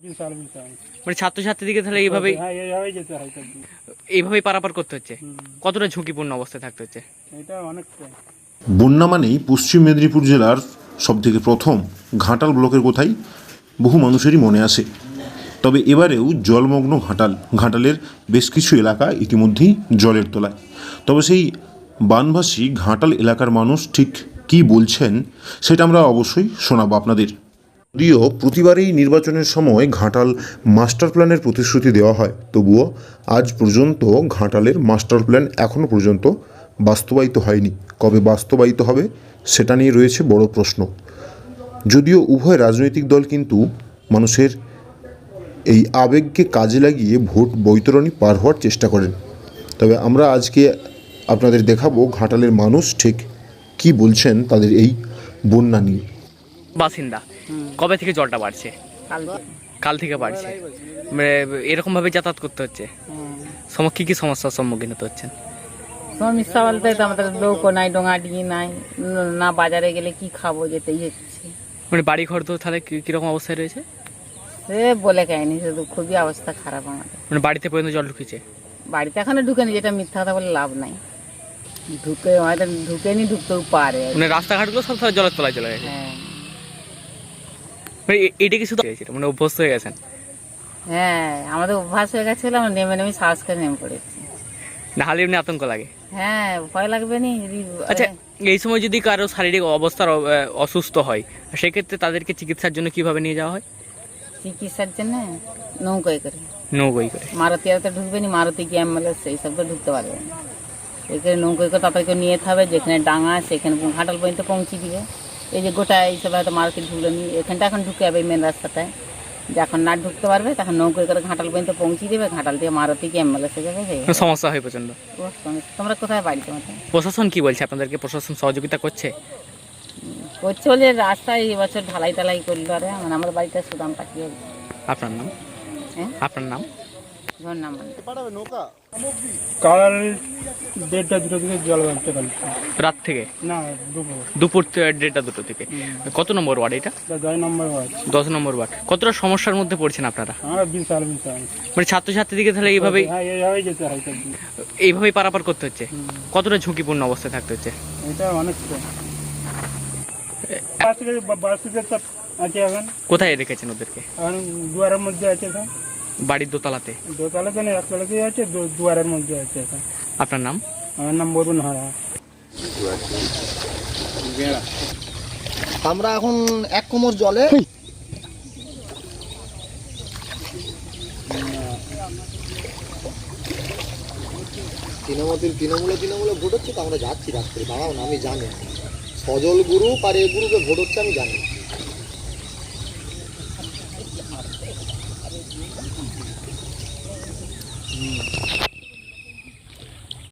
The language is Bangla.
বিশাল মানে ছাত্রছাত্রীদিকে তাহলে এইভাবেই হ্যাঁ হয়। এইভাবেই পারাপার করতে হচ্ছে? কতটা ঝুঁকিপূর্ণ অবস্থায় থাকতে হচ্ছে? এটা অনেকটা। বন্যা মানেই পশ্চিম মেদিনীপুর জেলার সবথেকে প্রথম ঘাটাল ব্লকের কোথায় বহু মানুষেরই মনে আসে। তবে এবারেও জলমগ্ন ঘাটাল ঘাটালের বেশ কিছু এলাকা ইতিমধ্যেই জলের তলায়। তবে সেই বানভাসী ঘাটাল এলাকার মানুষ ঠিক কী বলছেন সেটা আমরা অবশ্যই শোনাবো আপনাদের। যদিও প্রতিবারেই নির্বাচনের সময় ঘাটাল মাস্টার প্ল্যানের প্রতিশ্রুতি দেওয়া হয়। তবুও আজ পর্যন্ত ঘাটালের মাস্টার প্ল্যান এখনও পর্যন্ত বাস্তবায়িত হয়নি। কবে বাস্তবায়িত হবে, সেটা নিয়ে রয়েছে বড় প্রশ্ন। যদিও উভয় রাজনৈতিক দল কিন্তু মানুষের এই আবেগকে কাজে লাগিয়ে ভোট বৈতরণী পার হওয়ার চেষ্টা করেন। তবে আমরা আজকে আপনাদের দেখাবো ঘাটালের মানুষ ঠিক কী বলছেন তাদের এই বন্যা নিয়ে। বাসিন্দা। কবে থেকে জলটা বাড়ছে? কাল থেকে। বাড়ছে। মানে এরকম ভাবে যাতায়াত করতে হচ্ছে? সম কি কি সমস্যার সম্মুখীন হতে হচ্ছেন? সমস্যা বলতে তো আমাদের নৌকো নাই ডোঙাডি নাই না বাজারে গেলে কি খাব যেতেই হচ্ছে। মানে বাড়ি ঘর তো তাহলে কীরকম অবস্থায় রয়েছে? সে বলে খায়নি শুধু খুবই অবস্থা খারাপ আমাদের। মানে বাড়িতে পর্যন্ত জল ঢুকেছে? বাড়িতে এখনও ঢুকেনি যেটা মিথ্যা কথা বলে লাভ নাই। ঢুকে আমাদের ঢুকেনি ঢুকতেও পারে। মানে রাস্তাঘাটগুলো সব জলের তলায় চলে গেছে? হ্যাঁ। এটা কি শুধু? মানে অভ্যস্ত হয়ে গেছেন? হ্যাঁ আমাদের অভ্যাস হয়ে গেছিল আমরা নেমে নেমে সাহস করে নেমে পড়েছি। না হলে এমনি আতঙ্ক লাগে? হ্যাঁ ভয় লাগবে নি যদি আচ্ছা এই সময় যদি কারও শারীরিক অবস্থার অসুস্থ হয় সেক্ষেত্রে তাদেরকে চিকিৎসার জন্য কীভাবে নিয়ে যাওয়া হয়? চিকিৎসার জন্য নৌকোয় করে। নৌকোই করে। মারুতি আর তো ঢুকবে নি মারুতি কি অ্যাম্বুলেন্স এই সব তো ঢুকতে পারবে না। এখানে নৌকোয় করে তাদেরকে নিয়ে যেতে হবে যেখানে ডাঙা সেখানে ঘাটাল পর্যন্ত পৌঁছে দিবে। এই যে গোটা এইসব হয়তো মারুতি ঢুকলো নি এখানটা এখন ঢুকে যাবে মেন রাস্তাটায়। যখন না ঢুকতে পারবে তখন নৌকোয় করে ঘাটাল পর্যন্ত পৌঁছে দেবে ঘাটাল থেকে মারুতি কি অ্যাম্বুলেন্সে যাবে হয়ে মানে সমস্যা হয় প্রচণ্ড যাবে। ও, সমস্যা। তোমরা কোথায় বাড়ি তোমাদের প্রশাসন কি বলছে আপনাদেরকে? প্রশাসন সহযোগিতা করছে? করছে বলে রাস্তায় এই বছর ঢালাই টালাই করল আরে মানে আমার বাড়িটা সুদাম পাঠিয়ে আপনার নাম? হ্যাঁ? আপনার নাম? ঝর্ণা কাল দেড়টা দুটো থেকে জল বাড়তে রাত থেকে? না দুপুর। দুপুর থে- দেড়টা দুটো থেকে। কত নম্বর ওয়ার্ড এটা? দশ নম্বর ওয়ার্ড। দশ নম্বর ওয়ার্ড। কতটা সমস্যার মধ্যে পড়ছেন আপনারা? আমরা বিশাল বিশাল। মানে তাহলে এইভাবেই হ্যাঁ এইভাবেই যেতে হয় এইভাবেই পারাপার করতে হচ্ছে? কতটা ঝুঁকিপূর্ণ অবস্থায় থাকতে হচ্ছে? এটা অনেকটা থেকে থেকে কোথায় রেখেছেন ওদেরকে? দুয়ারের মধ্যে আছে তো। বাড়ির দোতলাতে? দোতলাতে নেই একতলাতেই আছে দুয়ারের মধ্যে আছে আপনার নাম? আমার নাম বরুণ হারা আমরা এখন এক কোমর জলে। তৃণমূল তৃণমূলে তৃণমূলে ভোট হচ্ছে তো আমরা যাচ্ছি রাত্রে। দাঁড়াও না আমি জানি। সজল গুরু আর এ গ্রুপে ভোট হচ্ছে আমি জানি। হুম